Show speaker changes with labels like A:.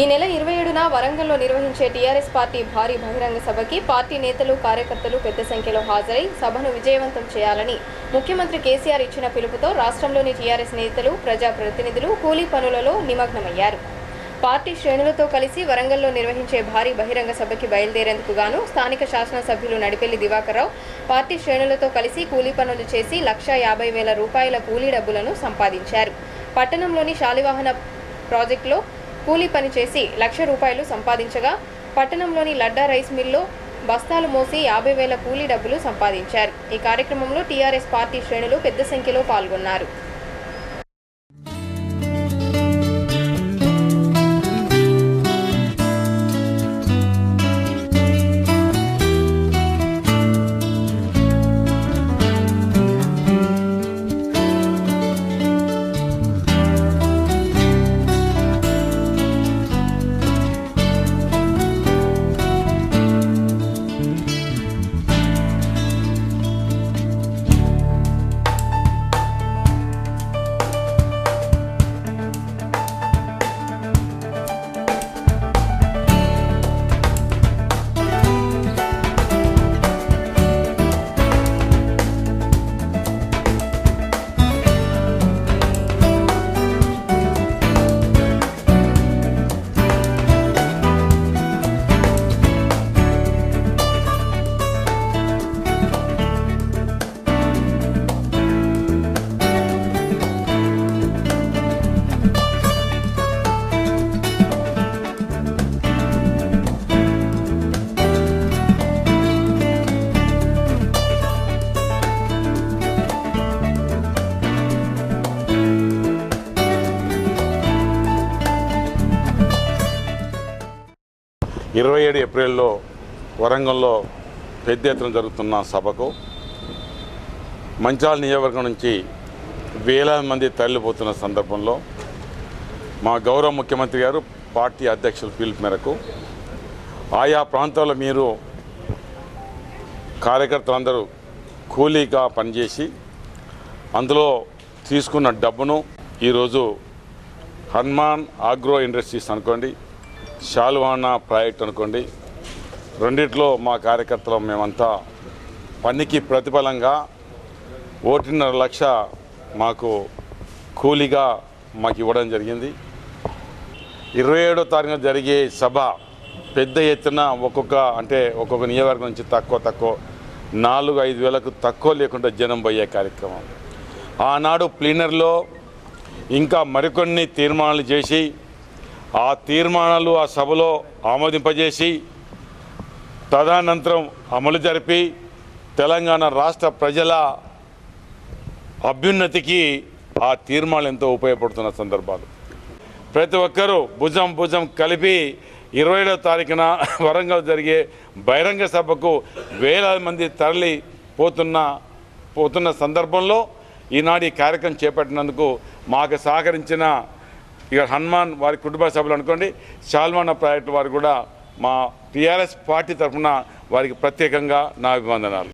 A: ఈ నెల ఇరవై ఏడున వరంగల్లో నిర్వహించే టీఆర్ఎస్ పార్టీ భారీ బహిరంగ సభకి పార్టీ నేతలు కార్యకర్తలు పెద్ద సంఖ్యలో హాజరై సభను విజయవంతం చేయాలని ముఖ్యమంత్రి కేసీఆర్ ఇచ్చిన పిలుపుతో రాష్ట్రంలోని టీఆర్ఎస్ నేతలు ప్రజాప్రతినిధులు కూలీ పనులలో నిమగ్నమయ్యారు. పార్టీ శ్రేణులతో కలిసి వరంగల్లో నిర్వహించే భారీ బహిరంగ సభకి బయలుదేరేందుకు గాను స్థానిక శాసనసభ్యులు నడిపెల్లి దివాకర్రావు పార్టీ శ్రేణులతో కలిసి కూలీ పనులు చేసి లక్షా యాభై వేల రూపాయల కూలీ డబ్బులను సంపాదించారు. పట్టణంలోని శాలివాహన ప్రాజెక్టులో కూలీ పని చేసి లక్ష రూపాయలు సంపాదించగా పట్టణంలోని లడ్డా రైస్ మిల్లో బస్తాలు మోసి యాభై వేల కూలీ డబ్బులు సంపాదించారు. ఈ కార్యక్రమంలో టీఆర్ఎస్ పార్టీ శ్రేణులు పెద్ద సంఖ్యలో పాల్గొన్నారు.
B: ఇరవై ఏడు ఏప్రిల్లో వరంగల్లో పెద్ద ఎత్తున జరుగుతున్న సభకు మంచాల నియోజకవర్గం నుంచి వేలాది మంది తరలిపోతున్న సందర్భంలో మా గౌరవ ముఖ్యమంత్రి గారు పార్టీ అధ్యక్షుల పిలుపు మేరకు ఆయా ప్రాంతాల్లో మీరు కార్యకర్తలందరూ కూలీగా పనిచేసి అందులో తీసుకున్న డబ్బును ఈరోజు హనుమాన్ ఆగ్రో ఇండస్ట్రీస్ అనుకోండి శాలువానా ప్రాజెక్ట్ అనుకోండి. రెండిట్లో మా కార్యకర్తలు మేమంతా పనికి ప్రతిఫలంగా ఒకటిన్నర లక్ష మాకు కూలీగా మాకు ఇవ్వడం జరిగింది. ఇరవై ఏడో తారీఖున జరిగే సభ పెద్ద ఎత్తున ఒక్కొక్క అంటే ఒక్కొక్క నియోజకవర్గం నుంచి తక్కువ తక్కువ నాలుగు ఐదు వేలకు తక్కువ లేకుండా జనం పోయే కార్యక్రమం. ఆనాడు ప్లీనర్లో ఇంకా మరికొన్ని తీర్మానాలు చేసి ఆ తీర్మానాలు ఆ సభలో ఆమోదింపజేసి తదనంతరం అమలు జరిపి తెలంగాణ రాష్ట్ర ప్రజల అభ్యున్నతికి ఆ తీర్మానాలు ఎంతో ఉపయోగపడుతున్న సందర్భాలు. ప్రతి ఒక్కరూ భుజం భుజం కలిపి ఇరవై ఏడవ తారీఖున వరంగల్ జరిగే బహిరంగ సభకు వేలాది మంది తరలి పోతున్న పోతున్న సందర్భంలో ఈనాడు ఈ కార్యక్రమం చేపట్టినందుకు మాకు సహకరించిన ఇక హనుమాన్ వారి కుటుంబ సభ్యులు అనుకోండి షాల్మాన ప్రాజెక్టు వారు కూడా మా టీఆర్ఎస్ పార్టీ తరఫున వారికి ప్రత్యేకంగా నా అభివందనాలు